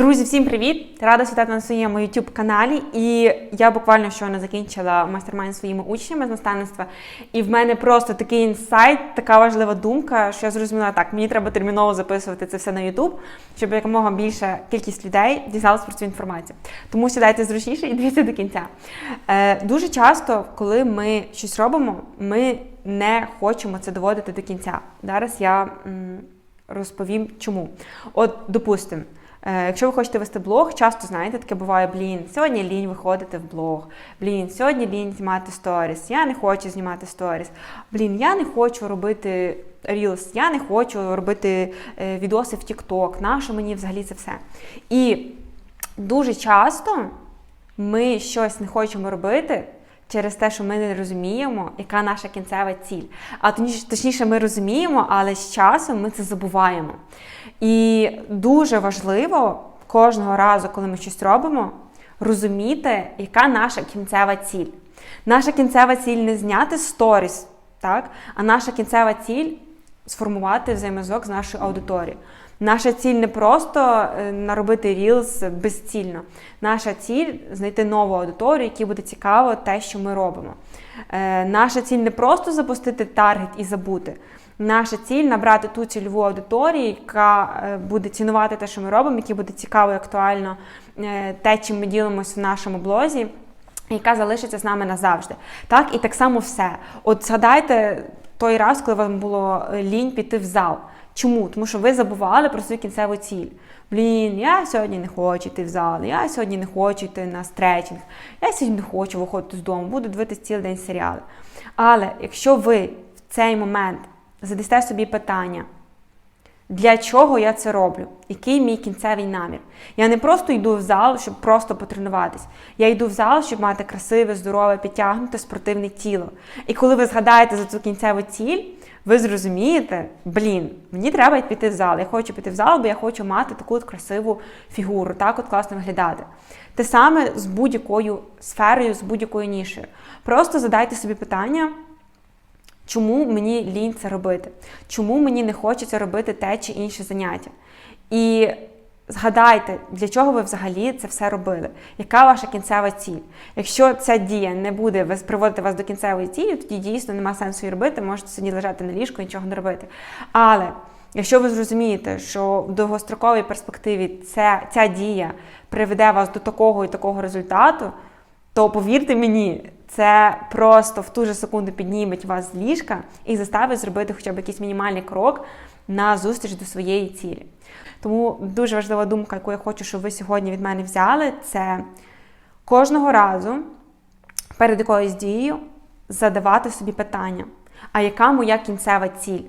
Друзі, всім привіт! Рада вітати на своєму youtube каналі. І я буквально щойно закінчила майстер-майнд своїми учнями з наставництва. І в мене просто такий інсайт, така важлива думка, що я зрозуміла так, мені треба терміново записувати це все на YouTube, щоб якомога більша кількість людей дізналась про цю інформацію. Тому сідайте зручніше і дивіться до кінця. Е, дуже часто, коли ми щось робимо, ми не хочемо це доводити до кінця. Зараз я м, розповім чому. От, допустимо. Е, Якщо ви хочете вести блог, часто знаєте, таке буває, блін, сьогодні лінь виходити в блог, блін, сьогодні лінь знімати сторіс, я не хочу знімати сторіс, блін, я не хочу робити рілс, я не хочу робити е, відоси в TikTok, нащо мені взагалі це все. І дуже часто ми щось не хочемо робити. Через те, що ми не розуміємо, яка наша кінцева ціль. А точніше, ми розуміємо, але з часом ми це забуваємо. І дуже важливо кожного разу, коли ми щось робимо, розуміти, яка наша кінцева ціль. Наша кінцева ціль не зняти сторіс, так? а наша кінцева ціль сформувати взаємозв'язок з нашою аудиторією. Наша ціль не просто е, наробити рілс безцільно. Наша ціль знайти нову аудиторію, якій буде цікаво те, що ми робимо. Е, Наша ціль не просто запустити таргет і забути. Наша ціль набрати ту цільову аудиторію, яка е, буде цінувати те, що ми робимо, якій буде цікаво і актуально те, чим ми ділимося в нашому блозі. Яка залишиться з нами назавжди. Так, і так само все. От згадайте той раз, коли вам було е, лінь піти в зал. Чому? Тому що ви забували про свою кінцеву ціль. Блін, я сьогодні не хочу йти в зал, я сьогодні не хочу йти на стретчинг, я сьогодні не хочу виходити з дому, буду дивитися цілий день серіали. Але якщо ви в цей момент задасте собі питання, для чого я це роблю? Який мій кінцевий намір? Я не просто йду в зал, щоб просто потренуватись. Я йду в зал, щоб мати красиве, здорове, підтягнуте спортивне тіло. І коли ви згадаєте за цю кінцеву ціль, ви зрозумієте, блін, мені треба піти в зал. Я хочу піти в зал, бо я хочу мати таку от красиву фігуру, так от класно виглядати. Те саме з будь-якою сферою, з будь-якою нішею. Просто задайте собі питання. Чому мені лінь це робити? Чому мені не хочеться робити те чи інше заняття? І згадайте, для чого ви взагалі це все робили? Яка ваша кінцева ціль? Якщо ця дія не буде приводити вас до кінцевої цілі, тоді дійсно немає сенсу її робити, можете сьогодні лежати на ліжку і нічого не робити. Але якщо ви зрозумієте, що в довгостроковій перспективі ця, ця дія приведе вас до такого і такого результату, то повірте мені, це просто в ту же секунду підніметь вас з ліжка і заставить зробити хоча б якийсь мінімальний крок на зустріч до своєї цілі. Тому дуже важлива думка, яку я хочу, щоб ви сьогодні від мене взяли, це кожного разу перед якоюсь дією задавати собі питання: а яка моя кінцева ціль?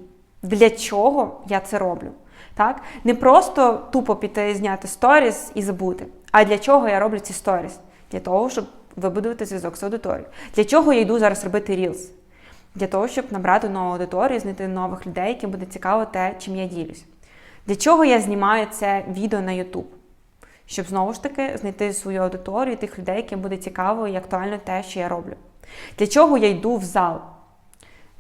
Для чого я це роблю? Так? Не просто тупо піти зняти сторіс і забути. А для чого я роблю ці сторіс? Для того, щоб вибудувати зв'язок з аудиторією. Для чого я йду зараз робити Reels? Для того, щоб набрати нову аудиторію, знайти нових людей, яким буде цікаво те, чим я ділюсь. Для чого я знімаю це відео на YouTube? Щоб знову ж таки знайти свою аудиторію, тих людей, яким буде цікаво і актуально те, що я роблю. Для чого я йду в зал?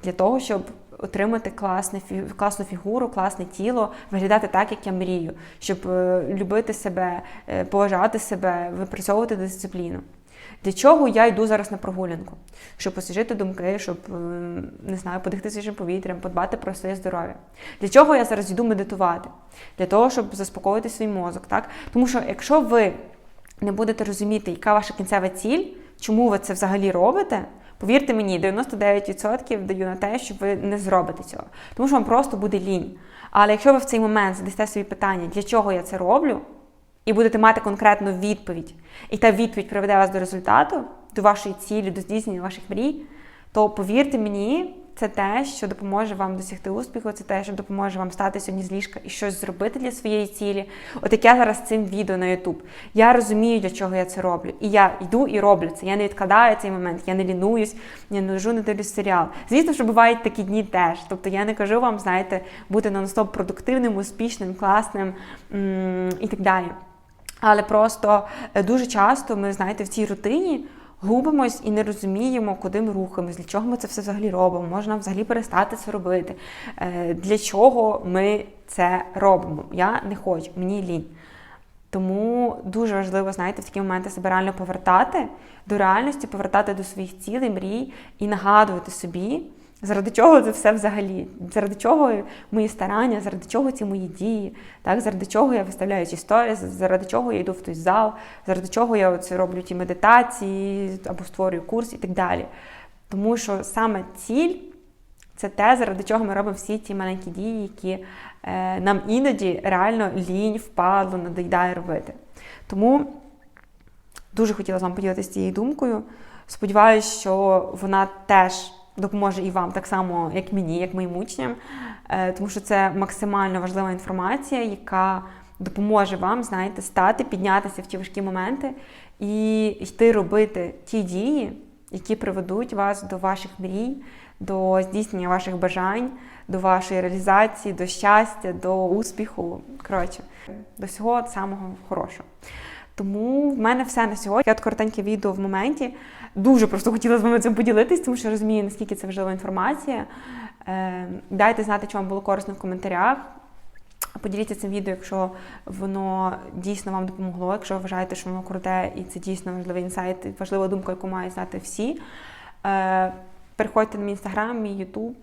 Для того, щоб отримати класне, класну фігуру, класне тіло, виглядати так, як я мрію, щоб е, любити себе, е, поважати себе, випрацьовувати дисципліну. Для чого я йду зараз на прогулянку? Щоб освіжити думки, щоб е, не знаю, подихати свіжим повітрям, подбати про своє здоров'я. Для чого я зараз йду медитувати? Для того, щоб заспокоїти свій мозок. Так? Тому що якщо ви не будете розуміти, яка ваша кінцева ціль, чому ви це взагалі робите, повірте мені, 99% даю на те, що ви не зробите цього. Тому що вам просто буде лінь. Але якщо ви в цей момент задасте собі питання, для чого я це роблю? і будете мати конкретну відповідь, і та відповідь приведе вас до результату, до вашої цілі, до здійснення ваших мрій, то повірте мені, це те, що допоможе вам досягти успіху, це те, що допоможе вам стати сьогодні з ліжка і щось зробити для своєї цілі. От як я зараз цим відео на YouTube. Я розумію, для чого я це роблю. І я йду і роблю це. Я не відкладаю цей момент, я не лінуюсь, я не лежу, не дивлюсь серіал. Звісно, що бувають такі дні теж. Тобто я не кажу вам, знаєте, бути нон-стоп продуктивним, успішним, класним і так далі. Але просто е, дуже часто ми, знаєте, в цій рутині губимось і не розуміємо, куди ми рухаємось, для чого ми це все взагалі робимо. Можна взагалі перестати це робити. Е, для чого ми це робимо? Я не хочу, мені лінь. Тому дуже важливо, знаєте, в такі моменти себе реально повертати до реальності, повертати до своїх цілей, мрій і нагадувати собі, заради чого це все взагалі, заради чого мої старання, заради чого ці мої дії, так, заради чого я виставляю ці сторіс, заради чого я йду в той зал, заради чого я оце роблю ті медитації або створюю курс і так далі. Тому що саме ціль це те, заради чого ми робимо всі ті маленькі дії, які е, нам іноді реально лінь, впадло, надоїдає робити. Тому дуже хотіла з вами поділитися цією думкою. Сподіваюсь, що вона теж допоможе і вам так само, як мені, як моїм учням, е, тому що це максимально важлива інформація, яка допоможе вам, знаєте, стати, піднятися в ті важкі моменти і йти робити ті дії, які приведуть вас до ваших мрій, до здійснення ваших бажань, до вашої реалізації, до щастя, до успіху. Коротше, до всього самого хорошого. Тому в мене все на сьогодні. Я от коротеньке відео в моменті. Дуже просто хотіла з вами цим поділитись, тому що розумію, наскільки це важлива інформація. Е, Дайте знати, чи вам було корисно в коментарях. Поділіться цим відео, якщо воно дійсно вам допомогло, якщо вважаєте, що воно круте і це дійсно важливий інсайт, важлива думка, яку мають знати всі. Е, Переходьте на мій інстаграм, мій ютуб.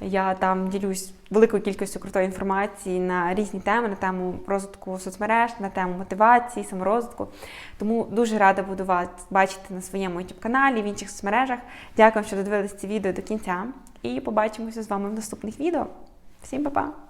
Я там ділюсь великою кількістю крутої інформації на різні теми, на тему розвитку соцмереж, на тему мотивації, саморозвитку. Тому дуже рада буду вас бачити на своєму youtube каналі, в інших соцмережах. Дякую, що додивились це відео до кінця. І побачимося з вами в наступних відео. Всім па-па!